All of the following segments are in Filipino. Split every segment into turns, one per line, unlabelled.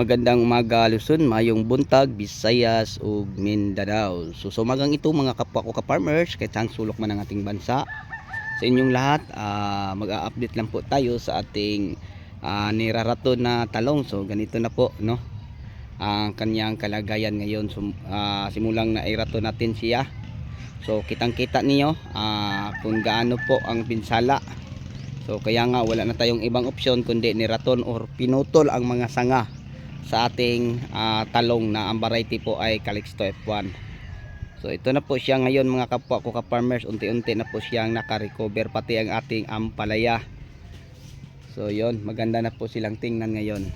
Magandang umaga Luzon, mayong buntag, Visayas ug Mindanao. So sumagang ito mga kapwa ko ka-farmers, kahit saan sulok man ang ating bansa. Sa inyong lahat, ah, mag-a-update lang po tayo sa ating ah, niraraton na talong. So ganito na po, no? Ang kanyang kalagayan ngayon. So, ah, simulang nairato natin siya. So kitang-kita niyo ah, kung gaano po ang pinsala. So kaya nga wala na tayong ibang opsyon kundi niraton or pinutol ang mga sanga sa ating ah, talong na ang variety po ay Calixto F1. So ito na po siya ngayon mga kapwa ko ka-farmers, unti-unti na po siyang naka-recover pati ang ating ampalaya. So yon, maganda na po silang tingnan ngayon.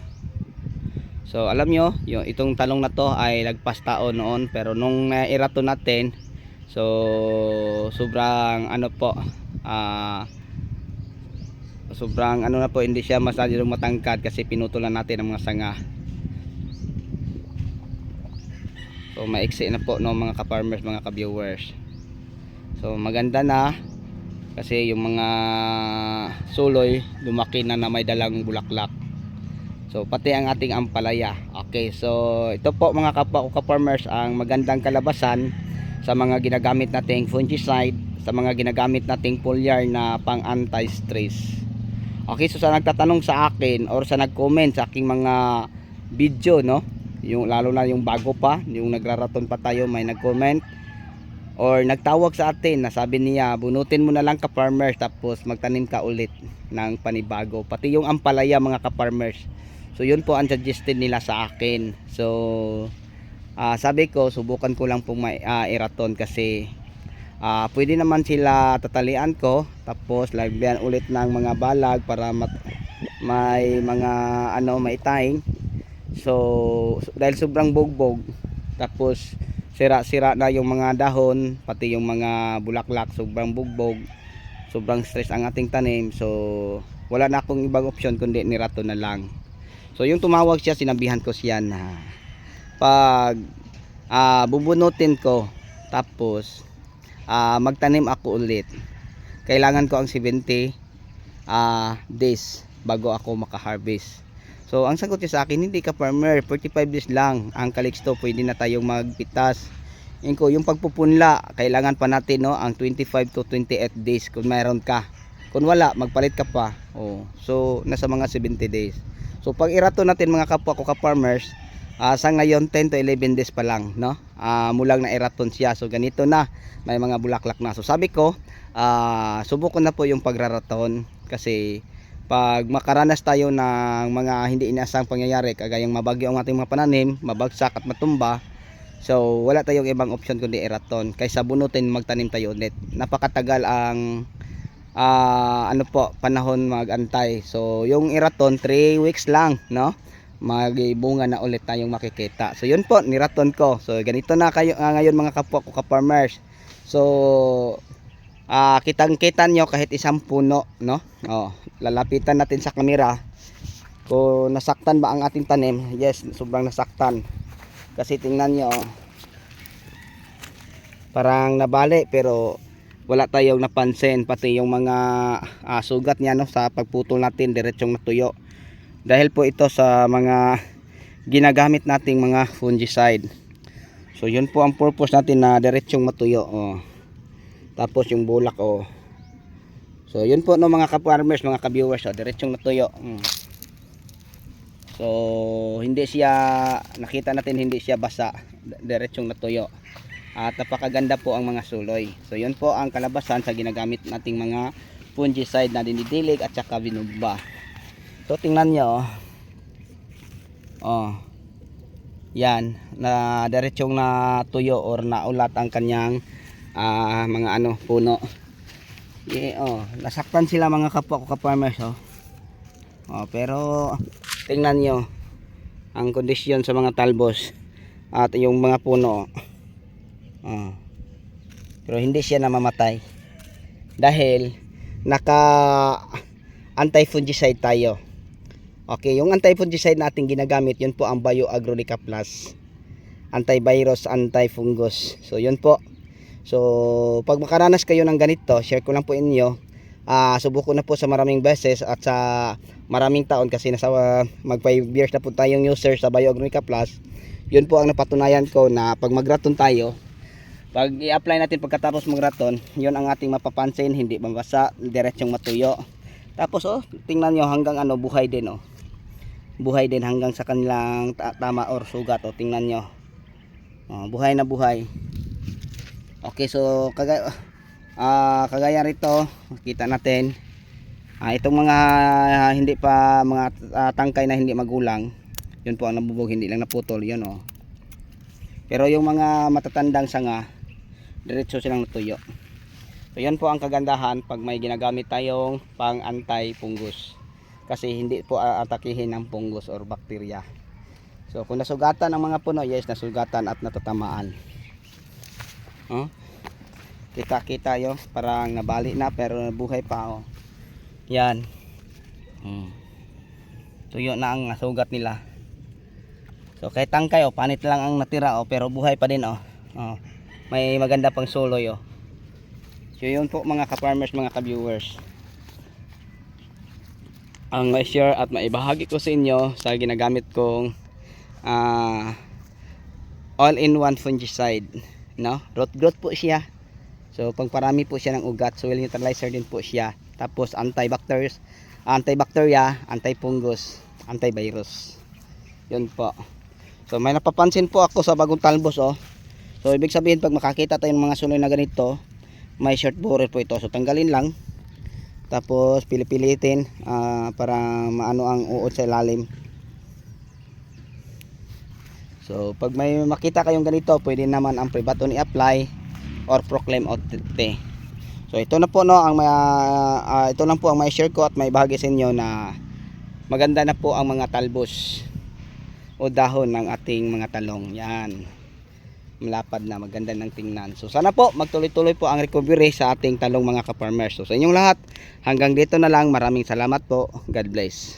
So alam nyo, yung itong talong na to ay lagpas taon noon pero nung nairato natin, so sobrang ano po, ah sobrang ano na po hindi siya masyadong matangkad kasi pinutulan natin ang mga sanga. So maiksi na po no mga ka-farmers, mga ka-viewers. So maganda na kasi yung mga suloy lumaki na na may dalang bulaklak. So pati ang ating ampalaya. Okay, so ito po mga kapwa ko ka-farmers ang magandang kalabasan sa mga ginagamit nating fungicide, sa mga ginagamit nating foliar na pang anti-stress. Okay, so sa nagtatanong sa akin or sa nag-comment sa aking mga video, no? Yung lalo na yung bago pa, yung nagraraton pa tayo, may nag-comment or nagtawag sa atin na sabi niya, bunutin mo na lang ka-farmers tapos magtanim ka ulit ng panibago. Pati yung ampalaya mga ka-farmers. So yun po ang suggested nila sa akin. So ah, sabi ko, subukan ko lang pong may ah, iraton kasi ah, pwede naman sila tatalian ko tapos lagyan ulit ng mga balag para mat- may mga ano maitaing so dahil sobrang bugbog tapos sira-sira na yung mga dahon pati yung mga bulaklak sobrang bugbog sobrang stress ang ating tanim. So wala na akong ibang option kundi nirato na lang. So yung tumawag siya sinabihan ko siya na pag ah, bubunutin ko tapos ah, magtanim ako ulit. Kailangan ko ang 70 ah, days bago ako makaharvest so ang sagot niya sa akin hindi ka farmer 45 days lang ang calixto pwede na tayong magpitas. Yun ko, yung pagpupunla kailangan pa natin no ang 25 to 28 days kung mayroon ka. Kung wala magpalit ka pa. Oh so nasa mga 70 days. So pag irato natin mga kapwa ko ka farmers Ah, sa ngayon 10 to 11 days pa lang no? Ah, mulang na eraton siya. So ganito na may mga bulaklak na. So sabi ko ah, subukan na po yung pagraraton kasi pag makaranas tayo ng mga hindi inaasang pangyayari kagayang mabagyo ang ating mga pananim mabagsak at matumba so wala tayong ibang option kundi eraton kaysa bunutin magtanim tayo ulit napakatagal ang ah, ano po panahon magantay so yung eraton 3 weeks lang no magbunga na ulit tayong makikita. So yun po, niraton ko. So ganito na kayo ah, ngayon mga kapwa ko ka-farmers. So ah kitang-kita nyo kahit isang puno, no? Oh, lalapitan natin sa kamera. Kung nasaktan ba ang ating tanim? Yes, sobrang nasaktan. Kasi tingnan nyo, oh. parang nabali pero wala tayong napansin pati yung mga ah, sugat niya no sa pagputol natin diretsong natuyo dahil po ito sa mga ginagamit nating mga fungicide so yun po ang purpose natin na diretsong matuyo oh. Tapos yung bulak oh. so yun po no mga ka-farmers mga ka-viewers oh, diretsong natuyo mm. so hindi siya nakita natin hindi siya basa diretsong natuyo at napakaganda po ang mga suloy so yun po ang kalabasan sa ginagamit nating mga fungicide na dinidilig at saka binugba So tingnan nyo. Oh. oh. Yan, na diretsong na tuyo or naulat ang kanyang ah, mga ano puno. Yeah, oh, nasaktan sila mga kapwa ko ka-farmers oh. Oh, pero tingnan nyo ang kondisyon sa mga talbos at yung mga puno. Oh. Pero hindi siya namamatay dahil naka anti-fungicide tayo. Okay, yung anti-fungicide natin ginagamit, yun po ang BioAgronica Plus. Antivirus, antifungus. So, yun po. So, pag makaranas kayo ng ganito, share ko lang po inyo, Ah, subuko na po sa maraming beses at sa maraming taon kasi nasa uh, mag 5 years na po tayong user sa Bioagrica Plus. Yun po ang napatunayan ko na pag magraton tayo, pag i-apply natin pagkatapos magraton, yun ang ating mapapansin, hindi mabasa, diretsong matuyo. Tapos oh, tingnan nyo hanggang ano, buhay din oh. Buhay din hanggang sa kanilang ta- tama or sugat oh, tingnan nyo. Oh, buhay na buhay. Okay, so kagaya ah kagaya rito, kita natin. Ah, itong mga ah, hindi pa mga ah, tangkay na hindi magulang, yun po ang nabubog, hindi lang naputol, yun oh. Pero yung mga matatandang sanga, diretso silang natuyo. So yan po ang kagandahan pag may ginagamit tayong pang anti-fungus. Kasi hindi po aatakihin ng fungus or bakterya. So kung nasugatan ang mga puno, yes, nasugatan at natatamaan. Oh. Kita-kita yo, parang nabali na pero buhay pa oh. Yan. Hmm. Tuyo na ang nasugat nila. So kahit tangkay oh, panit lang ang natira oh, pero buhay pa din oh. oh. May maganda pang suloy oh. So yun po mga ka-farmers, mga ka-viewers. Ang share at maibahagi ko sa inyo sa ginagamit kong ah, all-in-one fungicide. No? Root growth po siya. So pagparami po siya ng ugat, soil neutralizer din po siya. Tapos antibacterials, antibacteria, antifungus, antivirus. Yun po. So may napapansin po ako sa bagong talbos oh. So ibig sabihin pag makakita tayo ng mga sunoy na ganito, may short borer po ito. So tanggalin lang. Tapos pili-pilitin ah, para maano ang uod sa ilalim. So pag may makita kayong ganito, pwede naman ang Privaton i-apply or Proclaim OTT. So ito na po no ang may, ah, ito lang po ang may share ko at may bahagi sa inyo na maganda na po ang mga talbos o dahon ng ating mga talong. Yan. Malapad na, maganda ng tingnan. So sana po magtuloy-tuloy po ang recovery sa ating talong mga ka-farmers. So sa inyong lahat, hanggang dito na lang. Maraming salamat po. God bless.